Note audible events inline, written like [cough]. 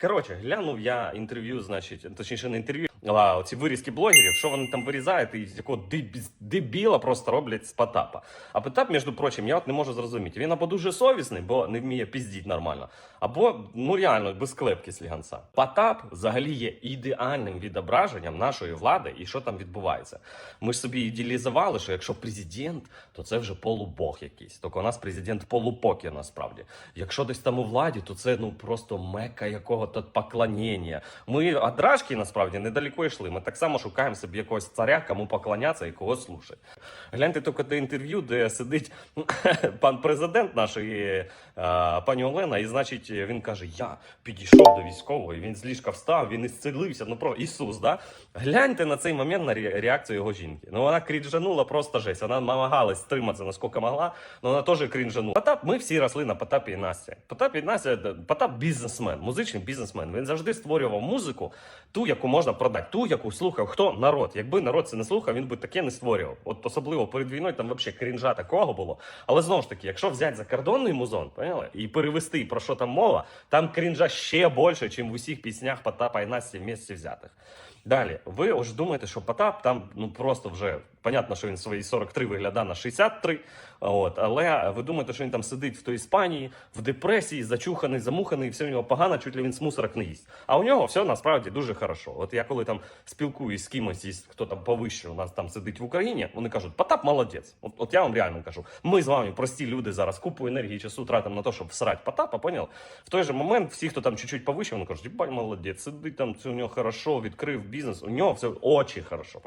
Коротше, глянув я інтерв'ю, значить, точніше, не інтерв'ю, а оці вирізки блогерів, що вони там вирізають і з якого дебіла просто роблять з Потапа. А Потап, між прочим, я от не можу зрозуміти. Він або дуже совісний, бо не вміє піздіть нормально, або ну реально без клепки сліганця. Потап взагалі є ідеальним відображенням нашої влади і що там відбувається. Ми ж собі ідеалізували, що якщо президент, то це вже полубог якийсь. Тільки у нас президент полупокер насправді. Якщо десь там у владі, то це ну просто мека якого-то поклоніння. Ми від дражки насправді недалеко йшли. Ми так само шукаємо собі якогось царя, кому поклонятися і кого слушати. Гляньте тільки те інтерв'ю, де сидить [laughs] пан президент нашої пані Олена, і значить він каже: Я підійшов до військового, і він з ліжка встав, він ісцелився. Ну про Ісус, да? Гляньте на цей момент на реакцію його жінки. Ну вона крінжанула просто жесть. Вона намагалась стриматися наскільки могла, але вона теж крінжанула. Потап, ми всі росли на Потапі і Насті. Потап і Настя, Потап бізнесмен, музичний бізнесмен. Він завжди створював музику, ту, яку можна продати, ту, яку слухав хто народ. Якби народ це не слухав, він би таке не створював. От особливо перед війною там взагалі крінжа такого було. Але знову ж таки, якщо взяти закордонний музон, поняли, і перевести про що там мова, там крінжа ще більше, ніж в усіх піснях Потапа і Насті вместе взятих. Далі, ви ж думаєте, що Потап там ну просто вже понятно, що він свої 43 виглядає на 63. От, але ви думаєте, що він там сидить в той Іспанії в депресії, зачуханий, замуханий, і все в нього погано, чуть ли він з мусорок не їсть. А у нього все насправді дуже хорошо. От я коли там спілкуюсь з кимось, хто там повище у нас там сидить в Україні, вони кажуть, Потап молодець. От, от я вам реально кажу, ми з вами прості люди зараз купу енергії, часу тратимо на те, щоб всрати Потапа, поняв? В той же момент всі, хто там чуть-чуть повище, вони кажуть, єбать молодець, сидить там, все у нього хорошо, відкрив бізнес, у нього все дуже хорошо.